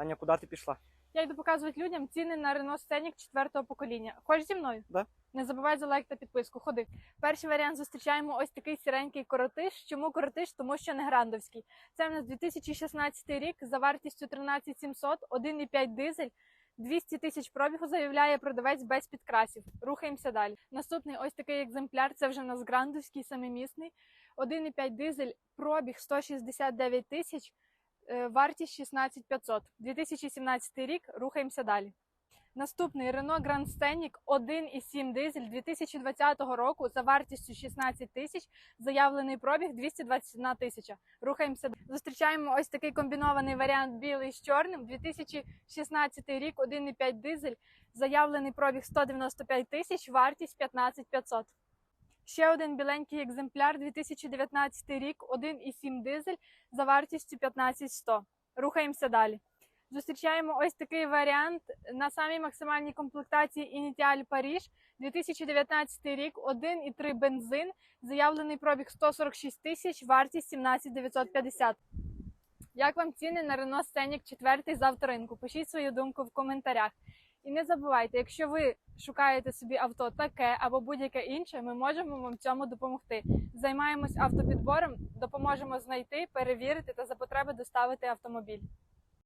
Таня, куди ти пішла? Я йду показувати людям ціни на Renault Scenic четвертого покоління. Хочеш зі мною? Да. Не забувай за лайк та підписку. Ходи. Перший варіант зустрічаємо ось такий сіренький коротиш. Чому коротиш? Тому що не грандовський. Це в нас 2016 рік за вартістю 13700, 1,5 дизель. 200 тисяч пробігу заявляє продавець без підкрасів. Рухаємося далі. Наступний ось такий екземпляр. Це вже в нас грандовський самомісний. 1,5 дизель, пробіг 169 тисяч, вартість 16500. 2017 рік. Рухаємося далі. Наступний Renault Grand Scenic 1,7 дизель 2020 року за вартістю 16 тисяч, заявлений пробіг 221 тисяча. Рухаємося. Зустрічаємо ось такий комбінований варіант білий з чорним. 2016 рік 1,5 дизель, заявлений пробіг 195 тисяч, вартість 15 500. Ще один біленький екземпляр 2019 рік 1,7 дизель за вартістю 15 100. Рухаємося далі. Зустрічаємо ось такий варіант на самій максимальній комплектації Ініціаль Паріж 2019 рік, 1,3 бензин, заявлений пробіг 146 тисяч, вартість 17 950. Як вам ціни на Renault Scenic 4 з авторинку? Пишіть свою думку в коментарях. І не забувайте, якщо ви шукаєте собі авто таке або будь-яке інше, ми можемо вам цьому допомогти. Займаємось автопідбором, допоможемо знайти, перевірити та за потреби доставити автомобіль.